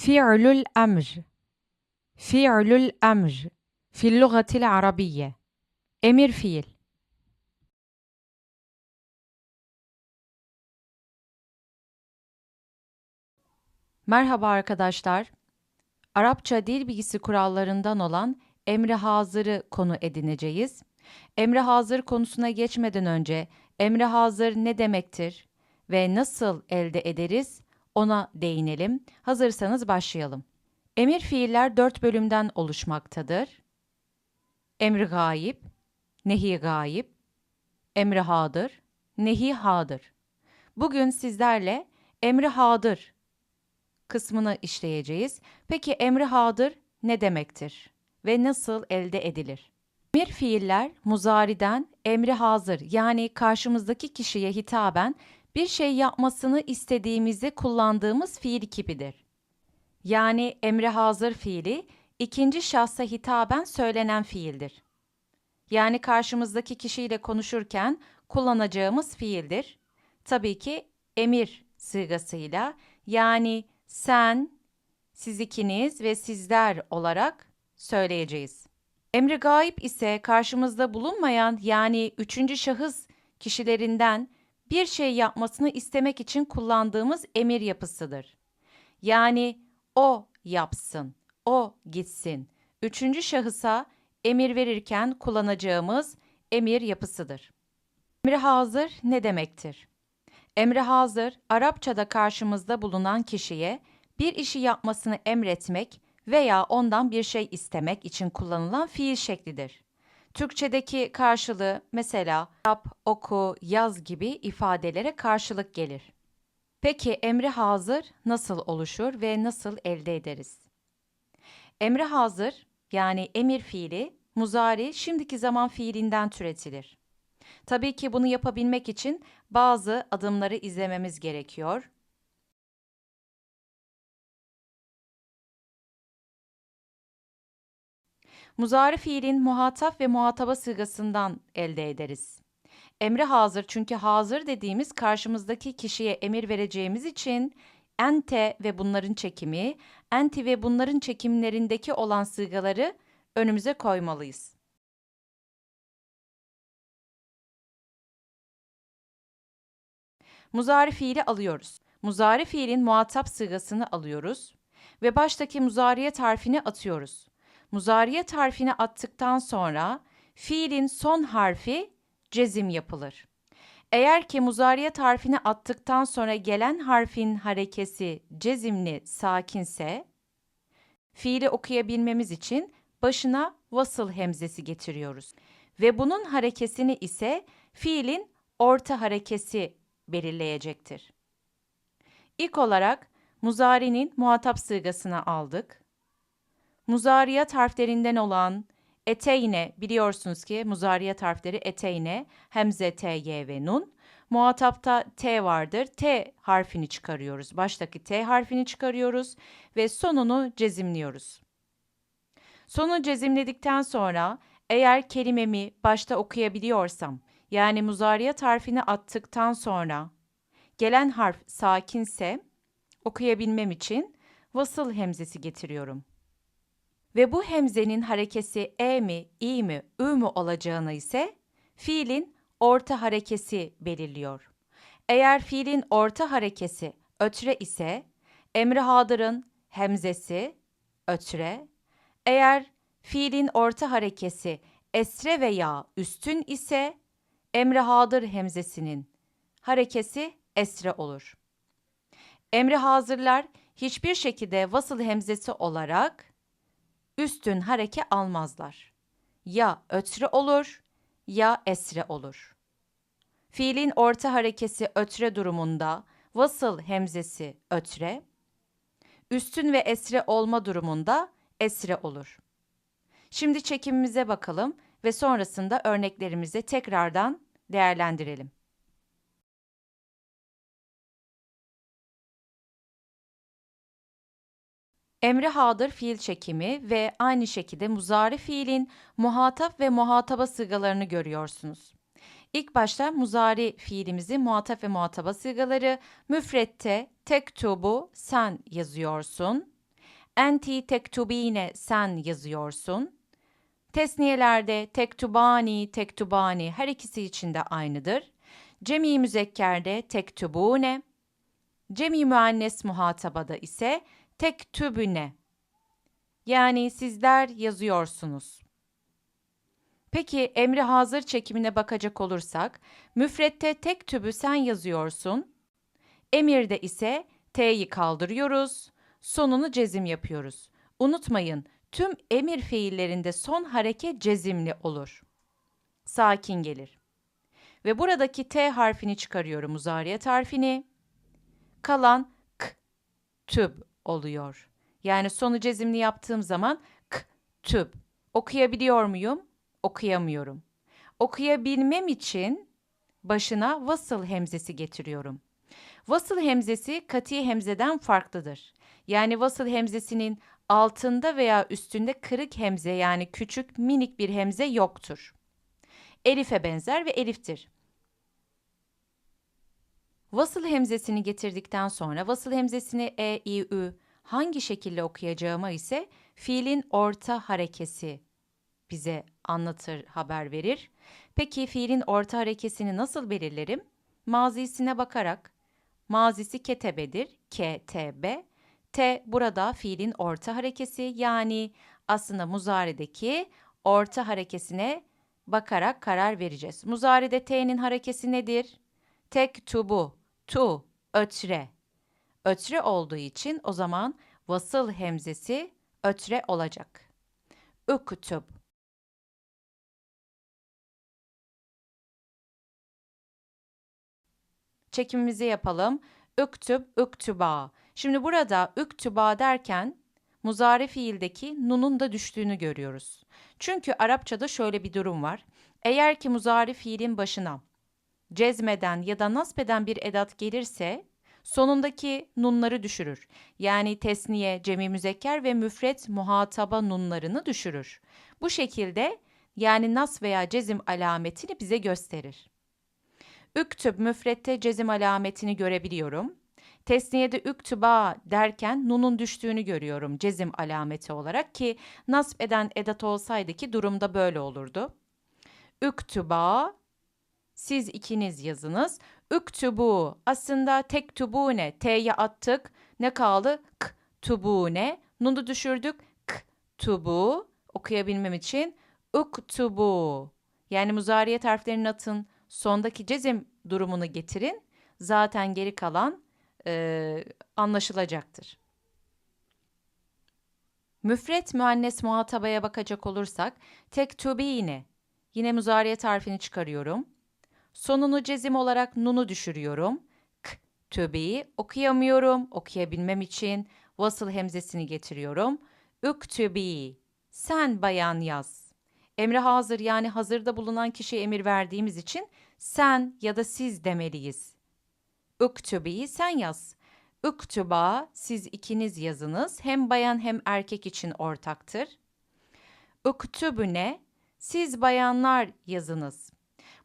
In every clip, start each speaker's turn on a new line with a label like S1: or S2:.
S1: فعل الأمر فعل الأمر في اللغة العربية emir fiil Merhaba arkadaşlar. Arapça dil bilgisi kurallarından olan emri hazırı konu edineceğiz. Emri hazır konusuna geçmeden önce emri hazır ne demektir ve nasıl elde ederiz Ona değinelim. Hazırsanız başlayalım. Emir fiiller dört bölümden oluşmaktadır. Emri gayip, nehi gayip, emri hadır, nehi hadır. Bugün sizlerle emri hadır kısmını işleyeceğiz. Peki emri hadır ne demektir ve nasıl elde edilir? Emir fiiller muzariden emri hazır yani karşımızdaki kişiye hitaben bir şey yapmasını istediğimizde kullandığımız fiil kipidir. Yani emri hazır fiili ikinci şahsa hitaben söylenen fiildir. Yani karşımızdaki kişiyle konuşurken kullanacağımız fiildir. Tabii ki emir sırasıyla yani sen, siz ikiniz ve sizler olarak söyleyeceğiz. Emri gayip ise karşımızda bulunmayan yani üçüncü şahıs kişilerinden bir şey yapmasını istemek için kullandığımız emir yapısıdır. Yani o yapsın, o gitsin. Üçüncü şahısa emir verirken kullanacağımız emir yapısıdır. Emri hazır ne demektir? Emri hazır, Arapçada karşımızda bulunan kişiye bir işi yapmasını emretmek veya ondan bir şey istemek için kullanılan fiil şeklidir. Türkçedeki karşılığı mesela yap, oku, yaz gibi ifadelere karşılık gelir. Peki emri hazır nasıl oluşur ve nasıl elde ederiz? Emri hazır yani emir fiili muzari şimdiki zaman fiilinden türetilir. Tabii ki bunu yapabilmek için bazı adımları izlememiz gerekiyor. Muzari fiilin muhatap ve muhataba sırasından elde ederiz. Emri hazır çünkü hazır dediğimiz karşımızdaki kişiye emir vereceğimiz için ente ve bunların çekimi, enti ve bunların çekimlerindeki olan sırgaları önümüze koymalıyız. Muzari fiili alıyoruz. Muzari fiilin muhatap sırasını alıyoruz ve baştaki muzariye harfini atıyoruz. Muzariye harfini attıktan sonra fiilin son harfi cezim yapılır. Eğer ki muzariye harfini attıktan sonra gelen harfin harekesi cezimli sakinse, fiili okuyabilmemiz için başına vasıl hemzesi getiriyoruz. Ve bunun harekesini ise fiilin orta harekesi belirleyecektir. İlk olarak muzarinin muhatap sırgasını aldık. Muzariyat harflerinden olan eteyne biliyorsunuz ki muzariyat harfleri eteyne, hemze, t, y ve nun. Muhatapta t vardır. T harfini çıkarıyoruz. Baştaki t harfini çıkarıyoruz ve sonunu cezimliyoruz. Sonu cezimledikten sonra eğer kelimemi başta okuyabiliyorsam yani muzariyat harfini attıktan sonra gelen harf sakinse okuyabilmem için vasıl hemzesi getiriyorum. Ve bu hemzenin harekesi e mi, i mi, ü mü olacağını ise fiilin orta harekesi belirliyor. Eğer fiilin orta harekesi ötre ise emri hadırın hemzesi ötre. Eğer fiilin orta harekesi esre veya üstün ise emri hadır hemzesinin harekesi esre olur. Emri hazırlar hiçbir şekilde vasıl hemzesi olarak üstün hareke almazlar. Ya ötre olur ya esre olur. Fiilin orta harekesi ötre durumunda vasıl hemzesi ötre, üstün ve esre olma durumunda esre olur. Şimdi çekimimize bakalım ve sonrasında örneklerimizi tekrardan değerlendirelim. Emri hadır fiil çekimi ve aynı şekilde muzari fiilin muhatap ve muhataba sıgalarını görüyorsunuz. İlk başta muzari fiilimizi muhatap ve muhataba sıgaları müfrette tektubu sen yazıyorsun. Enti tektubine sen yazıyorsun. Tesniyelerde tektubani, tektubani her ikisi için de aynıdır. Cemi müzekkerde tektubune, cemi müennes muhatabada ise tektübüne. Yani sizler yazıyorsunuz. Peki emri hazır çekimine bakacak olursak, müfrette tek tübü sen yazıyorsun, emirde ise t'yi kaldırıyoruz, sonunu cezim yapıyoruz. Unutmayın, tüm emir fiillerinde son hareket cezimli olur. Sakin gelir. Ve buradaki T harfini çıkarıyorum muzariyet harfini. Kalan k, tüb oluyor. Yani sonu cezimli yaptığım zaman k, tüb. Okuyabiliyor muyum? Okuyamıyorum. Okuyabilmem için başına vasıl hemzesi getiriyorum. Vasıl hemzesi kati hemzeden farklıdır. Yani vasıl hemzesinin altında veya üstünde kırık hemze yani küçük minik bir hemze yoktur. Elife benzer ve eliftir. Vasıl hemzesini getirdikten sonra vasıl hemzesini e, i, ü hangi şekilde okuyacağıma ise fiilin orta harekesi bize anlatır, haber verir. Peki fiilin orta harekesini nasıl belirlerim? Mazisine bakarak. Mazisi ketebedir. K, T, B. T burada fiilin orta harekesi yani aslında muzarideki orta harekesine bakarak karar vereceğiz. Muzaride T'nin harekesi nedir? Tek tubu, tu, ötre. Ötre olduğu için o zaman vasıl hemzesi ötre olacak. Üktüb. Çekimimizi yapalım. Üktüb, üktüba. Şimdi burada üktüba derken muzari fiildeki nunun da düştüğünü görüyoruz. Çünkü Arapçada şöyle bir durum var. Eğer ki muzari fiilin başına cezmeden ya da nasbeden bir edat gelirse sonundaki nunları düşürür. Yani tesniye, cemi müzekker ve müfret muhataba nunlarını düşürür. Bu şekilde yani nas veya cezim alametini bize gösterir. Üktüb müfrette cezim alametini görebiliyorum. Tesniyede üktüba derken nunun düştüğünü görüyorum cezim alameti olarak ki nasb eden edat olsaydı ki durumda böyle olurdu. Üktüba siz ikiniz yazınız. Üktübu aslında tek tubune t'ye attık. Ne kaldı? K tubune. Nunu düşürdük. K tubu okuyabilmem için uktubu. Yani muzariyet harflerini atın. Sondaki cezim durumunu getirin. Zaten geri kalan e, anlaşılacaktır. Müfret müennes muhatabaya bakacak olursak tek yine yine muzariyet harfini çıkarıyorum. Sonunu cezim olarak nunu düşürüyorum. K töbeyi okuyamıyorum. Okuyabilmem için vasıl hemzesini getiriyorum. Üktübi sen bayan yaz. Emre hazır yani hazırda bulunan kişiye emir verdiğimiz için sen ya da siz demeliyiz. Üktübi'yi sen yaz. Üktüba siz ikiniz yazınız. Hem bayan hem erkek için ortaktır. Üktübüne siz bayanlar yazınız.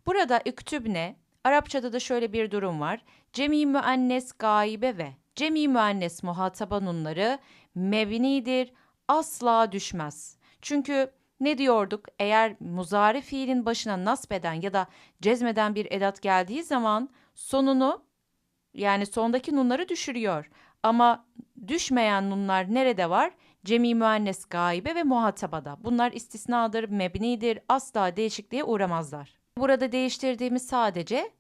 S1: Burada üktübne Arapçada da şöyle bir durum var. Cemi müennes gaibe ve cemi müennes muhataba nunları mebnidir, asla düşmez. Çünkü ne diyorduk? Eğer muzari fiilin başına nasbeden ya da cezmeden bir edat geldiği zaman sonunu yani sondaki nunları düşürüyor. Ama düşmeyen nunlar nerede var? Cemi müennes gaibe ve muhatabada. Bunlar istisnadır, mebnidir, asla değişikliğe uğramazlar. Burada değiştirdiğimiz sadece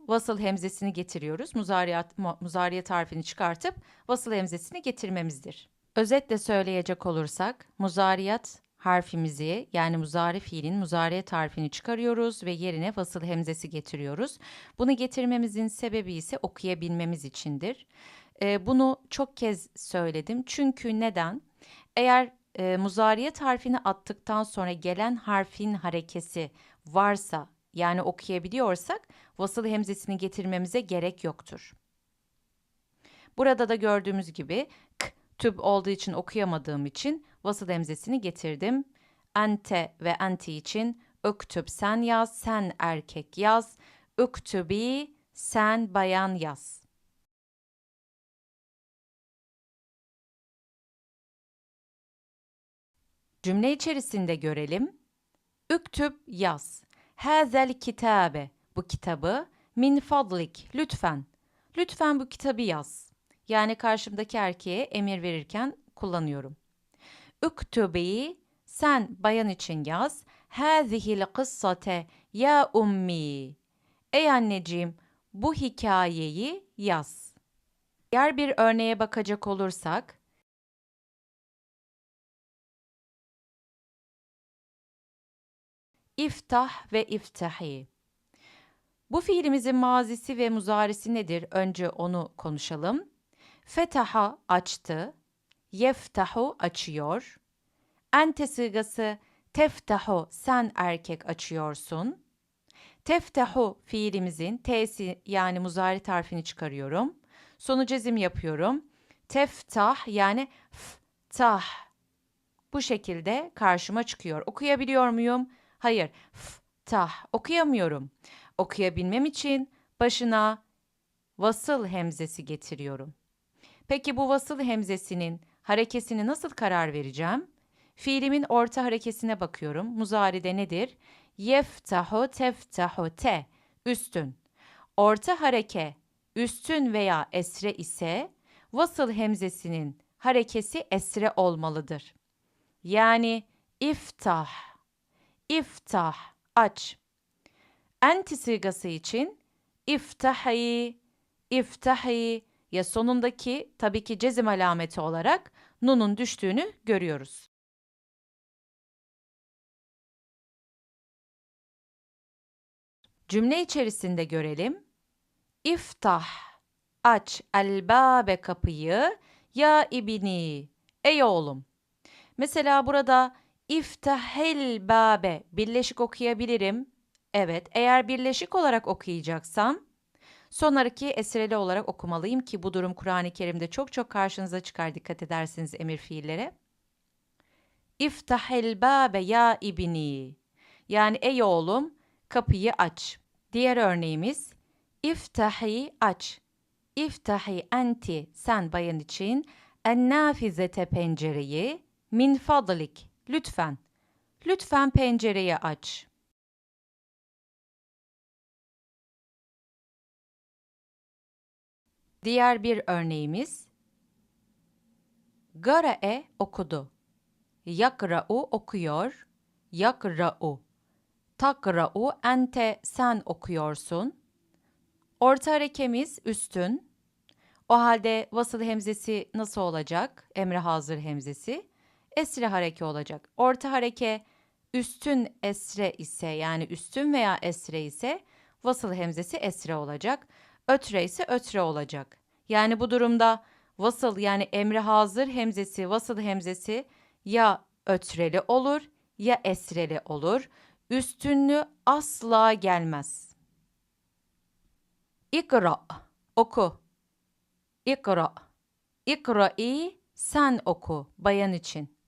S1: vasıl hemzesini getiriyoruz. Muzariyat, muzariyet harfini çıkartıp vasıl hemzesini getirmemizdir. Özetle söyleyecek olursak muzariyat harfimizi yani muzari fiilin muzariyet harfini çıkarıyoruz ve yerine vasıl hemzesi getiriyoruz. Bunu getirmemizin sebebi ise okuyabilmemiz içindir. E, bunu çok kez söyledim. Çünkü neden? Eğer e, muzariyet harfini attıktan sonra gelen harfin harekesi varsa yani okuyabiliyorsak vasıl hemzesini getirmemize gerek yoktur. Burada da gördüğümüz gibi k tüb olduğu için okuyamadığım için vasıl emzesini getirdim. Ente ve enti için öktüb sen yaz, sen erkek yaz. Üktübi sen bayan yaz. Cümle içerisinde görelim. Üktüb yaz. Hazel kitabe. Bu kitabı min fadlik. Lütfen. Lütfen bu kitabı yaz. Yani karşımdaki erkeğe emir verirken kullanıyorum. Üktübi sen bayan için yaz. Hâzihil kıssate ya ummi. Ey anneciğim bu hikayeyi yaz. Diğer bir örneğe bakacak olursak, İftah ve iftahi. Bu fiilimizin mazisi ve muzarisi nedir? Önce onu konuşalım. Fetaha açtı. Yeftahu açıyor. Ente sığası teftahu sen erkek açıyorsun. Teftahu fiilimizin t'si yani muzari tarfini çıkarıyorum. Sonu cezim yapıyorum. Teftah yani ftah. Bu şekilde karşıma çıkıyor. Okuyabiliyor muyum? Hayır. Ftah. Okuyamıyorum. Okuyabilmem için başına vasıl hemzesi getiriyorum. Peki bu vasıl hemzesinin harekesini nasıl karar vereceğim? Fiilimin orta harekesine bakıyorum. Muzari'de nedir? Yeftahu teftahu te. Üstün. Orta hareke üstün veya esre ise vasıl hemzesinin harekesi esre olmalıdır. Yani iftah, iftah, aç. Enti sigası için iftahi, iftahi ya sonundaki tabii ki cezim alameti olarak nunun düştüğünü görüyoruz. Cümle içerisinde görelim. İftah, aç elbabe kapıyı ya ibni, ey oğlum. Mesela burada iftahel babe birleşik okuyabilirim. Evet, eğer birleşik olarak okuyacaksam sonraki esreli olarak okumalıyım ki bu durum Kur'an-ı Kerim'de çok çok karşınıza çıkar dikkat edersiniz emir fiillere. İftahel babe ya ibni. Yani ey oğlum kapıyı aç. Diğer örneğimiz İftahi aç. İftahi enti sen bayan için en nafizete pencereyi min fadlik lütfen. Lütfen pencereyi aç. Diğer bir örneğimiz Gara'e okudu. Yakra'u okuyor. Yakra'u. Takra'u ente sen okuyorsun. Orta harekemiz üstün. O halde vasıl hemzesi nasıl olacak? Emre hazır hemzesi. Esre hareke olacak. Orta hareke üstün esre ise yani üstün veya esre ise vasıl hemzesi esre olacak. Ötre ise ötre olacak. Yani bu durumda vasıl yani emre hazır hemzesi, vasıl hemzesi ya ötreli olur ya esreli olur. Üstünlüğü asla gelmez. İkra, oku. İkra, İkra'i sen oku bayan için.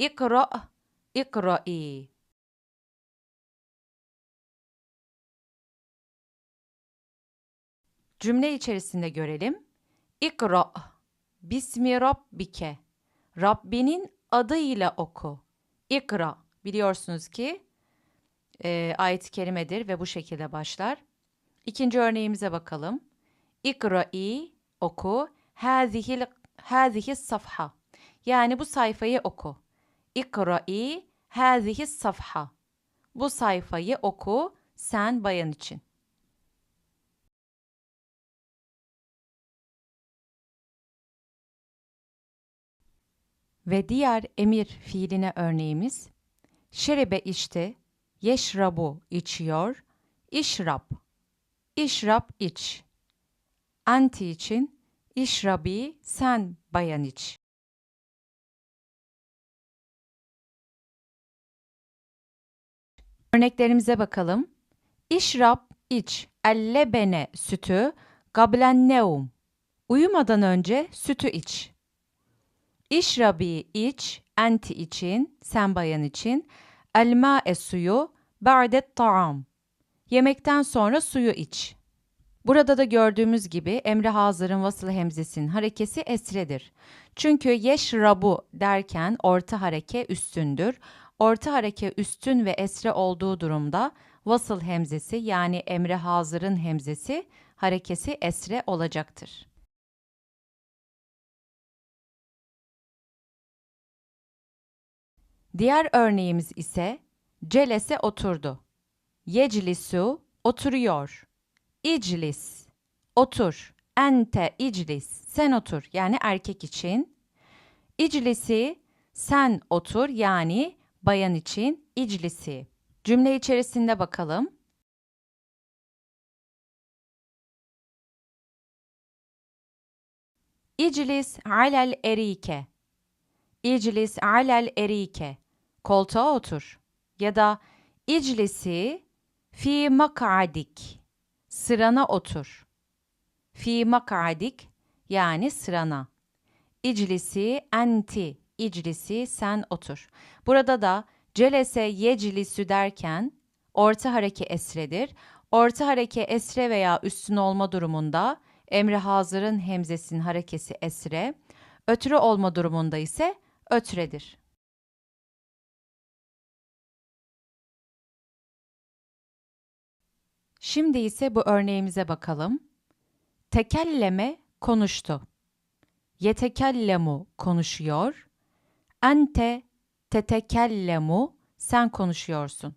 S1: İkra, İkra'i. Cümle içerisinde görelim. İkra, Bismi Rabbike. Rabbinin adıyla oku. İkra, biliyorsunuz ki e, ayet-i kerimedir ve bu şekilde başlar. İkinci örneğimize bakalım. İkra'i oku. Hazihil hazihi safha. Yani bu sayfayı oku. İkra'i hazihi safha. Bu sayfayı oku sen bayan için. Ve diğer emir fiiline örneğimiz şerebe içti, yeşrabu içiyor, işrab, işrab iç. Anti için işrabi sen bayan iç. Örneklerimize bakalım. İşrab iç, ellebene sütü, gablen neum. Uyumadan önce sütü iç. İşrabi iç, enti için, sen bayan için, elma e suyu, ba'det ta'am. Yemekten sonra suyu iç. Burada da gördüğümüz gibi emri hazırın vasıl hemzesinin harekesi esredir. Çünkü yeşrabu derken orta hareke üstündür. Orta hareke üstün ve esre olduğu durumda vasıl hemzesi yani emre hazırın hemzesi harekesi esre olacaktır. Diğer örneğimiz ise celese oturdu. Yeclisu oturuyor. İclis otur. Ente iclis sen otur yani erkek için. İclisi sen otur yani bayan için iclisi. Cümle içerisinde bakalım. İclis alel erike. İclis alel erike. Koltuğa otur. Ya da iclisi fi makadik. Sırana otur. Fi makadik yani sırana. İclisi enti. İclisi sen otur. Burada da celese yeclisü derken orta hareke esredir. Orta hareke esre veya üstün olma durumunda emri hazırın hemzesinin harekesi esre, ötürü olma durumunda ise ötredir. Şimdi ise bu örneğimize bakalım. Tekelleme konuştu. Yetekellemu konuşuyor. Ente tetekellemu sen konuşuyorsun.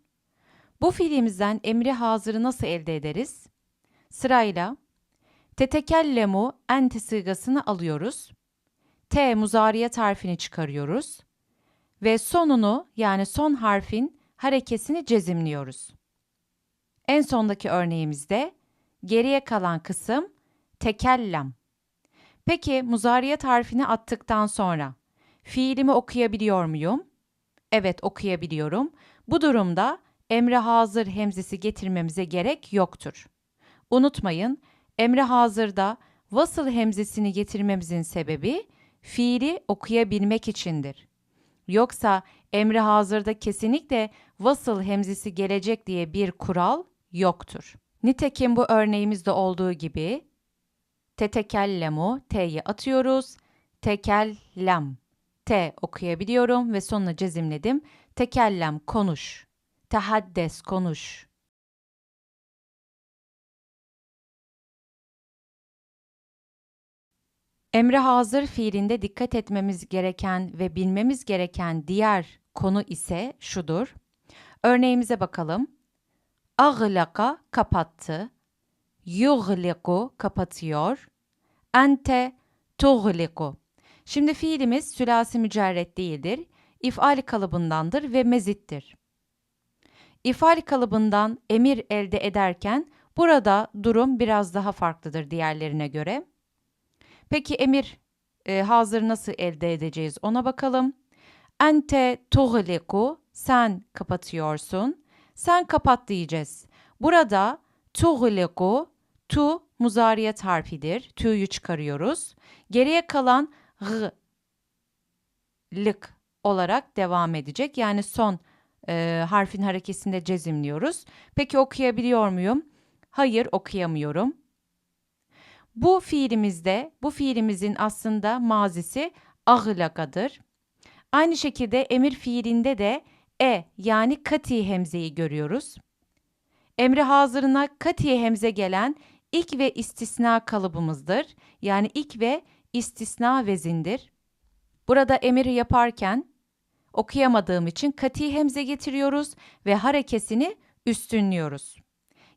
S1: Bu fiilimizden emri hazırı nasıl elde ederiz? Sırayla tetekellemu ente sırgasını alıyoruz. T muzariyet harfini çıkarıyoruz ve sonunu yani son harfin harekesini cezimliyoruz. En sondaki örneğimizde geriye kalan kısım tekellem. Peki muzariyet harfini attıktan sonra fiilimi okuyabiliyor muyum? Evet okuyabiliyorum. Bu durumda emre hazır hemzesi getirmemize gerek yoktur. Unutmayın emre hazırda vasıl hemzesini getirmemizin sebebi fiili okuyabilmek içindir. Yoksa emri hazırda kesinlikle vasıl hemzesi gelecek diye bir kural yoktur. Nitekim bu örneğimizde olduğu gibi tetekellemu t'yi atıyoruz. Tekellem T okuyabiliyorum ve sonuna cezimledim. Tekellem konuş. Tehaddes konuş. Emre hazır fiilinde dikkat etmemiz gereken ve bilmemiz gereken diğer konu ise şudur. Örneğimize bakalım. Ağlaka kapattı. Yughliku kapatıyor. Ente tughliku. Şimdi fiilimiz sülasi mücerret değildir. İfal kalıbındandır ve mezittir. İfal kalıbından emir elde ederken burada durum biraz daha farklıdır diğerlerine göre. Peki emir e, hazır nasıl elde edeceğiz ona bakalım. Ente tughliku sen kapatıyorsun. Sen kapat diyeceğiz. Burada tughliku tu muzariyet harfidir. Tü'yü çıkarıyoruz. Geriye kalan lık olarak devam edecek. Yani son e, harfin harekesinde cezimliyoruz. Peki okuyabiliyor muyum? Hayır okuyamıyorum. Bu fiilimizde, bu fiilimizin aslında mazisi ahlakadır. Aynı şekilde emir fiilinde de e yani kati hemzeyi görüyoruz. Emri hazırına kati hemze gelen ilk ve istisna kalıbımızdır. Yani ilk ve istisna vezindir. Burada emir yaparken okuyamadığım için kati hemze getiriyoruz ve harekesini üstünlüyoruz.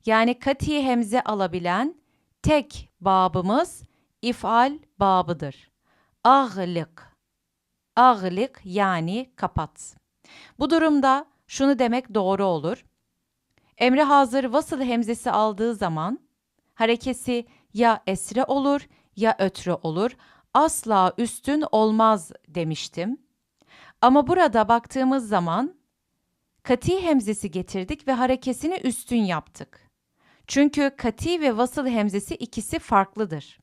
S1: Yani kati hemze alabilen tek babımız ifal babıdır. Ağlık. Ağlık yani kapat. Bu durumda şunu demek doğru olur. Emre hazır vasıl hemzesi aldığı zaman harekesi ya esre olur ya ötre olur. Asla üstün olmaz demiştim. Ama burada baktığımız zaman kati hemzesi getirdik ve harekesini üstün yaptık. Çünkü kati ve vasıl hemzesi ikisi farklıdır.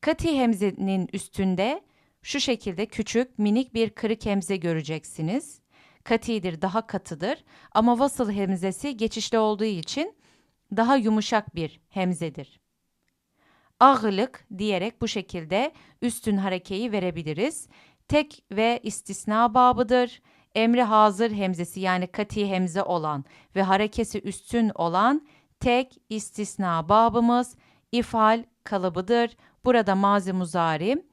S1: Kati hemzenin üstünde şu şekilde küçük minik bir kırık hemze göreceksiniz. Katidir, daha katıdır ama vasıl hemzesi geçişli olduğu için daha yumuşak bir hemzedir. Ağlık diyerek bu şekilde üstün harekeyi verebiliriz. Tek ve istisna babıdır. Emri hazır hemzesi yani kati hemze olan ve harekesi üstün olan tek istisna babımız ifal kalıbıdır. Burada mazi muzari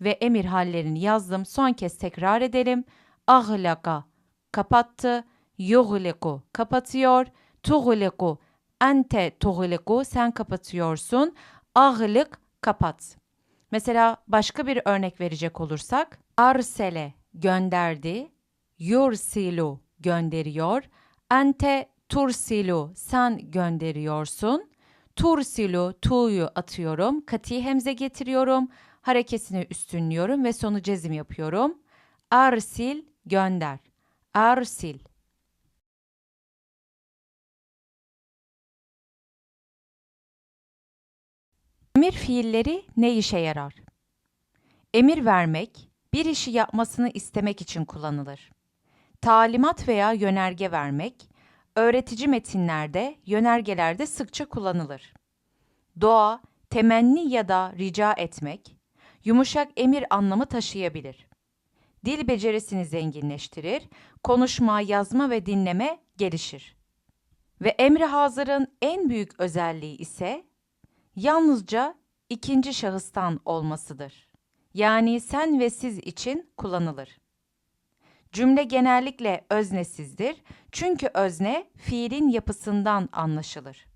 S1: ve emir hallerini yazdım. Son kez tekrar edelim. Ahlaka kapattı. Yughliku kapatıyor. Tughliku ente tughliku sen kapatıyorsun. Ahlık kapat. Mesela başka bir örnek verecek olursak arsele gönderdi. Yursilu gönderiyor. Ente tursilu sen gönderiyorsun. Tursilu tu'yu atıyorum. Kati hemze getiriyorum. Harekesini üstünlüyorum ve sonu cezim yapıyorum. Arsil gönder. Arsil. Emir fiilleri ne işe yarar? Emir vermek, bir işi yapmasını istemek için kullanılır. Talimat veya yönerge vermek, öğretici metinlerde, yönergelerde sıkça kullanılır. Doğa, temenni ya da rica etmek, yumuşak emir anlamı taşıyabilir. Dil becerisini zenginleştirir, konuşma, yazma ve dinleme gelişir. Ve emri hazırın en büyük özelliği ise yalnızca ikinci şahıstan olmasıdır. Yani sen ve siz için kullanılır. Cümle genellikle öznesizdir çünkü özne fiilin yapısından anlaşılır.